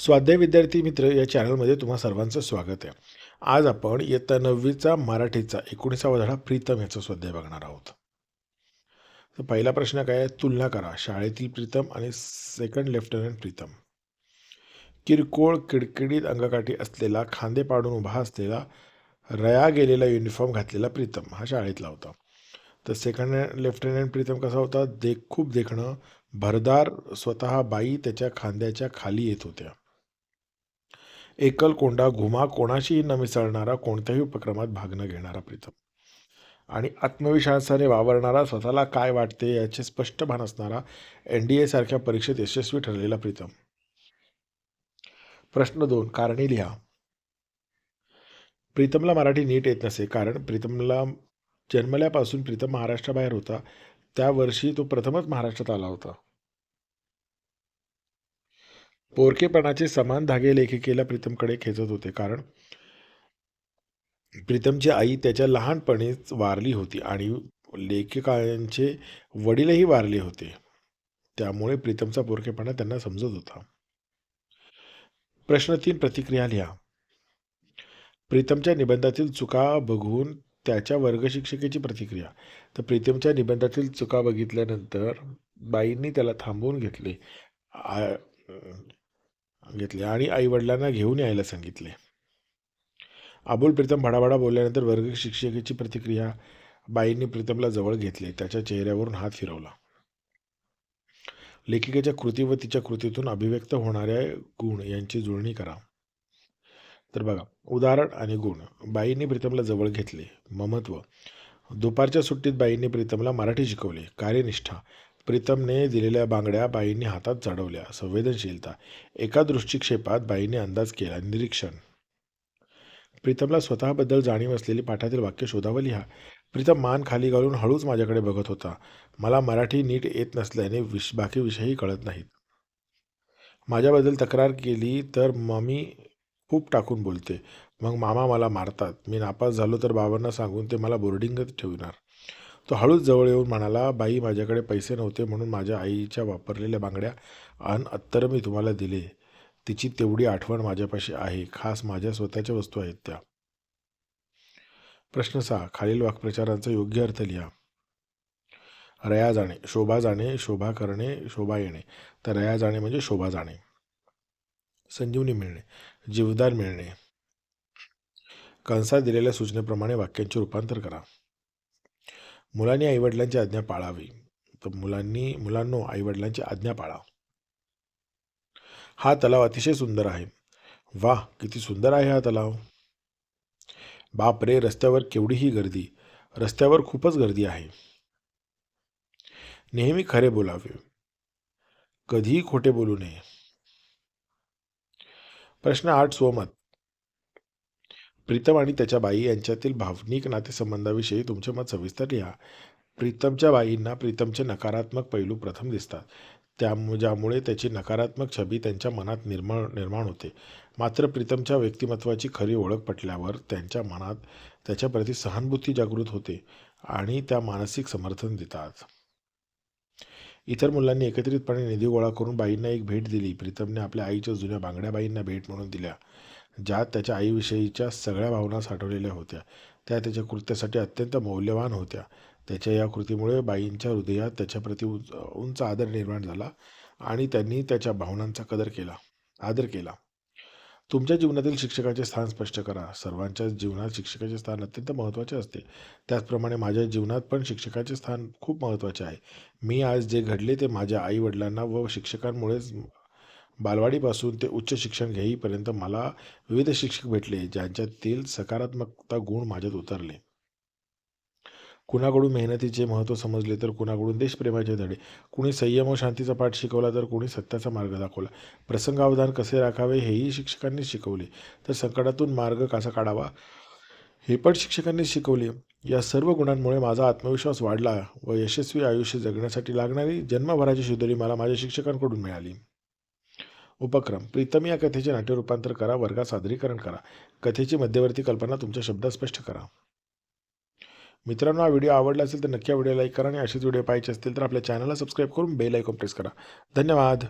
स्वाध्याय विद्यार्थी मित्र या चॅनलमध्ये तुम्हा सर्वांचं स्वागत आहे. आज आपण इयत्ता नववीचा मराठीचा एकोणीसावा धडा प्रीतम याचा स्वाध्याय बघणार आहोत. तर पहिला प्रश्न काय आहे? तुलना करा. शाळेतील प्रीतम आणि सेकंड लेफ्टनंट प्रीतम. किरकोळ किडकिडीत अंगकाठी असलेला खांदे पाडून उभा असलेला रया गेलेला युनिफॉर्म घातलेला प्रीतम हा शाळेतला होता. तर सेकंड लेफ्टनंट प्रीतम कसा होता? देख खूप देखणं भरदार स्वतः बाई त्याच्या खांद्याच्या खाली येत होत्या. एकल कोंडा घुमा कोणाशीही न मिसळणारा कोणत्याही उपक्रमात भाग न घेणारा प्रीतम. आणि आत्मविश्वासाने वावरणारा स्वतःला काय वाटते याचे स्पष्ट भान असणारा एन डी एसारख्या परीक्षेत यशस्वी ठरलेला प्रीतम. प्रश्न दोन कारणे लिहा. प्रीतमला मराठी नीट येत नसे कारण प्रीतमला जन्मल्यापासून प्रीतम महाराष्ट्राबाहेर होता. त्या वर्षी तो प्रथमच महाराष्ट्रात आला होता. पोरकेपणाचे समान धागे लेखिकेला प्रीतमकडे खेचत होते कारण प्रीतमची आई त्याच्या लहानपणीच वारली होती आणि लेखिकांचे वडीलही वारले होते. त्यामुळे प्रीतमचा पोरकेपणा त्यांना समजत होता. प्रश्न तीन प्रतिक्रिया लिहा. प्रीतमच्या निबंधातील चुका बघून त्याच्या वर्गशिक्षिकेची प्रतिक्रिया. तर प्रीतमच्या निबंधातील चुका बघितल्यानंतर बाईंनी त्याला थांबवून घेतले. घेतले आणि आईवडिलांना घेऊन यायला सांगितले. अबुल प्रीतम भडाभडा बोलल्यानंतर वर्ग शिक्षिकेची प्रतिक्रिया बाईंनी प्रीतमला जवळ घेतले. त्याच्या चेहऱ्यावरून हात फिरवला. लेखिकेच्या कृती व तिच्या कृतीतून अभिव्यक्त होणाऱ्या गुण यांची जुळणी करा. तर बघा उदाहरण आणि गुण. बाईंनी प्रीतमला जवळ घेतले. ममत्व. दुपारच्या सुट्टीत बाईंनी प्रीतमला मराठी शिकवले. कार्यनिष्ठा. प्रीतमने दिलेल्या बांगड्या बाईंनी हातात चढवल्या. संवेदनशीलता. एका दृष्टिक्षेपात बाईने अंदाज केला. निरीक्षण. प्रीतमला स्वतःबद्दल जाणीव असलेली पाठातील वाक्य शोधावं लिहा. प्रीतम मान खाली घालून हळूच माझ्याकडे बघत होता. मला मराठी नीट येत नसल्याने विश बाकी विषयही कळत नाहीत. माझ्याबद्दल तक्रार केली तर मम्मी खूप टाकून बोलते. मग मामा मला मारतात. मी नापास झालो तर बाबांना सांगून ते मला बोर्डिंगच ठेवणार. तो हळूच जवळ येऊन म्हणाला बाई माझ्याकडे पैसे नव्हते म्हणून माझ्या आईच्या वापरलेल्या बांगड्या अन अत्तर मी तुम्हाला दिले. तिची तेवढी आठवण माझ्यापाशी आहे. खास माझ्या स्वतःच्या वस्तू आहेत त्या. प्रश्न सहा खालील वाक्प्रचारांचा योग्य अर्थ लिहा. रया जाणे शोभा जाणे शोभा करणे शोभा येणे. तर रया जाणे म्हणजे शोभा जाणे. संजीवनी मिळणे जीवदान मिळणे. कंसात दिलेल्या सूचनेप्रमाणे वाक्यांचे रूपांतर करा. मुलांनी आईवडिलांची आज्ञा पाळावी. तर मुलांनी मुलांनो आईवडिलांची आज्ञा पाळा. हा तलाव अतिशय सुंदर आहे. वा किती सुंदर आहे हा तलाव. बाप रे रस्त्यावर केवढीही गर्दी. रस्त्यावर खूपच गर्दी आहे. नेहमी खरे बोलावे. कधीही खोटे बोलू नये. प्रश्न आठ स्वमत प्रीतम आणि त्याच्या बाई यांच्यातील भावनिक नातेसंबंधाविषयी तुमचे मत सविस्तर लिहा. प्रीतमच्या बाईंना प्रीतमचे नकारात्मक पैलू प्रथम दिसतात. त्या ज्यामुळे त्याची नकारात्मक छबी त्यांच्या मनात निर्माण निर्माण होते. मात्र प्रीतमच्या व्यक्तिमत्वाची खरी ओळख पटल्यावर त्यांच्या मनात त्याच्याप्रती सहानुभूती जागृत होते आणि त्या मानसिक समर्थन देतात. इतर मुलांनी एकत्रितपणे निधी गोळा करून बाईंना एक भेट दिली. प्रीतमने आपल्या आईच्या जुन्या बांगड्या बाईंना भेट म्हणून दिल्या. ज्यात त्याच्या आईविषयीच्या सगळ्या भावना साठवलेल्या होत्या. त्या त्याच्या कृत्यासाठी अत्यंत मौल्यवान होत्या. त्याच्या या कृतीमुळे बाईंच्या हृदयात त्याच्याप्रती उंच उंच आदर निर्माण झाला आणि त्यांनी त्याच्या भावनांचा कदर केला आदर केला. तुमच्या जीवनातील शिक्षकाचे स्थान स्पष्ट करा. सर्वांच्या जीवनात शिक्षकाचे स्थान अत्यंत महत्त्वाचे असते. त्याचप्रमाणे माझ्या जीवनात पण शिक्षकाचे स्थान खूप महत्त्वाचे आहे. मी आज जे घडले ते माझ्या आईवडिलांना व शिक्षकांमुळेच बालवाडीपासून ते उच्च शिक्षण घेईपर्यंत मला विविध शिक्षक भेटले ज्यांच्यातील सकारात्मकता गुण माझ्यात उतरले. कुणाकडून मेहनतीचे महत्त्व समजले तर कुणाकडून देशप्रेमाचे धडे? कुणी संयम व शांतीचा पाठ शिकवला तर कुणी सत्याचा मार्ग दाखवला? प्रसंगावधान कसे राखावे हेही शिक्षकांनी शिकवले. तर संकटातून मार्ग कसा काढावा हे पण शिक्षकांनी शिकवले. या सर्व गुणांमुळे माझा आत्मविश्वास वाढला व यशस्वी आयुष्य जगण्यासाठी लागणारी जन्मभराची शिदोरी मला माझ्या शिक्षकांकडून मिळाली. उपक्रम. प्रीतम या कथेचे नाट्य रूपांतर करा वर्गात सादरीकरण करा. कथेची मध्यवर्ती कल्पना तुमच्या शब्दात स्पष्ट करा. मित्रांनो हा व्हिडिओ आवडला असेल तर नक्की व्हिडिओ लाईक करा आणि असेच व्हिडिओ पाहिजे असतील तर आपल्या चॅनलला सबस्क्राईब करून बेल आयकॉन प्रेस करा. धन्यवाद.